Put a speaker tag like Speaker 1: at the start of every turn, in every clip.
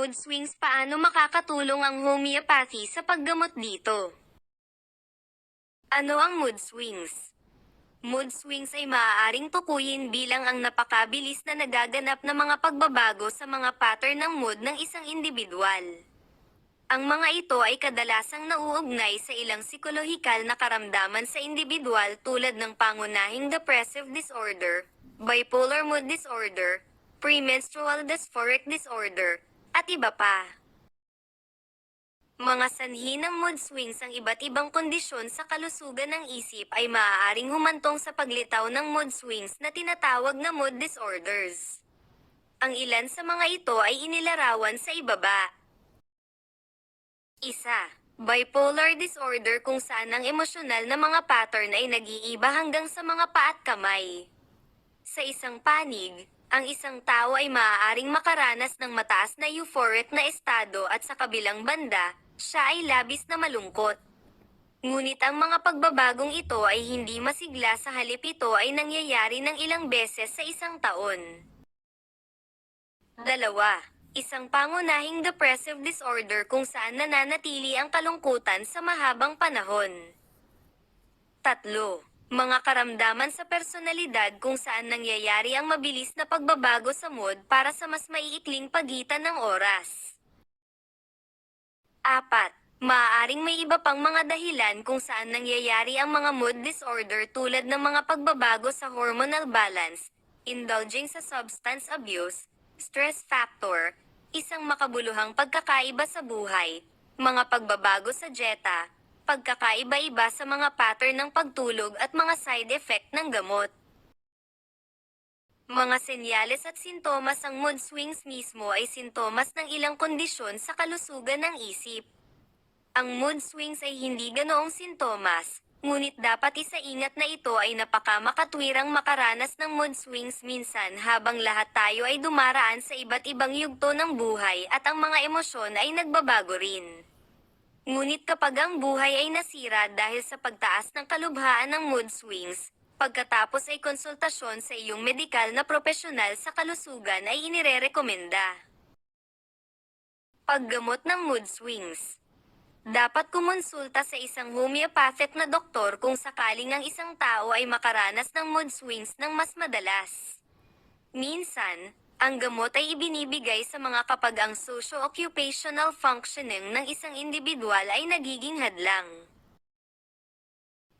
Speaker 1: Mood swings paano makakatulong ang homeopathy sa paggamot dito? Ano ang mood swings? Mood swings ay maaaring tukuyin bilang ang napakabilis na nagaganap na mga pagbabago sa mga pattern ng mood ng isang individual. Ang mga ito ay kadalasang nauugnay sa ilang psikolohikal na karamdaman sa individual tulad ng pangunahing depressive disorder, bipolar mood disorder, premenstrual dysphoric disorder, at iba pa. Mga sanhi ng mood swings ang iba't ibang kondisyon sa kalusugan ng isip ay maaaring humantong sa paglitaw ng mood swings na tinatawag na mood disorders. Ang ilan sa mga ito ay inilarawan sa ibaba. Isa, bipolar disorder kung saan ang emosyonal na mga pattern ay nag-iiba hanggang sa mga paa at kamay. Sa isang panig, ang isang tao ay maaaring makaranas ng mataas na euphoric na estado at sa kabilang banda, siya ay labis na malungkot. Ngunit ang mga pagbabagong ito ay hindi masigla sa halip ito ay nangyayari ng ilang beses sa isang taon. Dalawa, isang pangunahing depressive disorder kung saan nananatili ang kalungkutan sa mahabang panahon. Tatlo, mga karamdaman sa personalidad kung saan nangyayari ang mabilis na pagbabago sa mood para sa mas maiikling pagitan ng oras. Apat, maaaring may iba pang mga dahilan kung saan nangyayari ang mga mood disorder tulad ng mga pagbabago sa hormonal balance, indulging sa substance abuse, stress factor, isang makabuluhang pagkakaiba sa buhay, mga pagbabago sa dieta, pagkakaiba-iba sa mga pattern ng pagtulog at mga side effect ng gamot. Mga senyales at sintomas ang mood swings mismo ay sintomas ng ilang kondisyon sa kalusugan ng isip. Ang mood swings ay hindi ganoong sintomas, ngunit dapat isaingat na ito ay napakamakatwirang makaranas ng mood swings minsan habang lahat tayo ay dumaraan sa iba't ibang yugto ng buhay at ang mga emosyon ay nagbabago rin. Ngunit kapag ang buhay ay nasira dahil sa pagtaas ng kalubhaan ng mood swings, pagkatapos ay konsultasyon sa iyong medikal na profesional sa kalusugan ay inirerekomenda. Paggamot ng mood swings dapat kumonsulta sa isang homeopathic na doktor kung sakaling ang isang tao ay makaranas ng mood swings ng mas madalas. Minsan, ang gamot ay ibinibigay sa mga kapag ang socio-occupational functioning ng isang individual ay nagiging hadlang.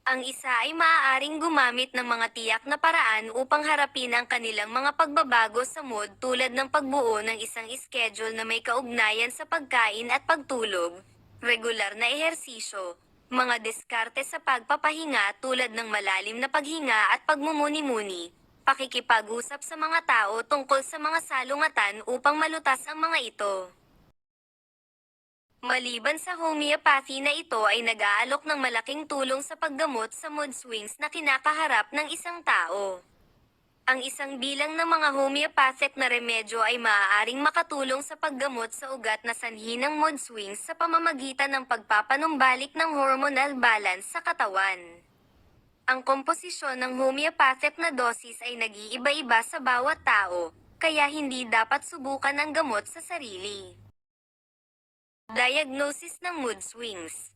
Speaker 1: Ang isa ay maaaring gumamit ng mga tiyak na paraan upang harapin ang kanilang mga pagbabago sa mood tulad ng pagbuo ng isang schedule na may kaugnayan sa pagkain at pagtulog, regular na ehersisyo, mga diskarte sa pagpapahinga tulad ng malalim na paghinga at pagmumuni-muni, pakikipag-usap sa mga tao tungkol sa mga salungatan upang malutas ang mga ito. Maliban sa homeopathy na ito ay nag-aalok ng malaking tulong sa paggamot sa mood swings na kinakaharap ng isang tao. Ang isang bilang ng mga homeopathic na remedyo ay maaaring makatulong sa paggamot sa ugat na sanhi ng mood swings sa pamamagitan ng pagpapanumbalik ng hormonal balance sa katawan. Ang komposisyon ng homeopathic na dosis ay nag-iiba-iba sa bawat tao, kaya hindi dapat subukan ang gamot sa sarili. Diagnosis ng mood swings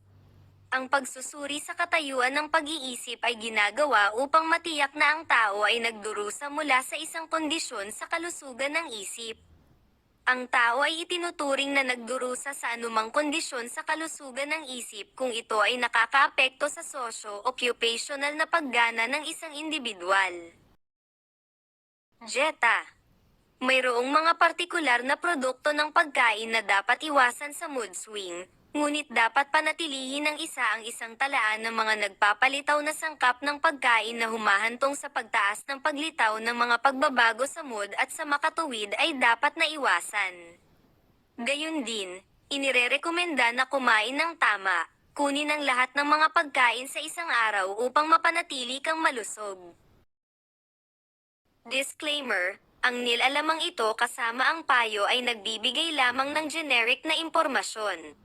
Speaker 1: ang pagsusuri sa katayuan ng pag-iisip ay ginagawa upang matiyak na ang tao ay nagdurusa mula sa isang kondisyon sa kalusugan ng isip. Ang tao ay itinuturing na nagdurusa sa anumang kondisyon sa kalusugan ng isip kung ito ay nakakaapekto sa socio-occupational na paggana ng isang individual. Jeta Mayroong mga partikular na produkto ng pagkain na dapat iwasan sa mood swing, ngunit dapat panatilihin ng isa ang isang talaan ng mga nagpapalitaw na sangkap ng pagkain na humahantong sa pagtaas ng paglitaw ng mga pagbabago sa mood at sa makatuwid ay dapat na iwasan. Gayun din, inirerekomenda na kumain ng tama, kunin ang lahat ng mga pagkain sa isang araw upang mapanatili kang malusog. Disclaimer, ang nilalamang ito kasama ang payo ay nagbibigay lamang ng generic na impormasyon.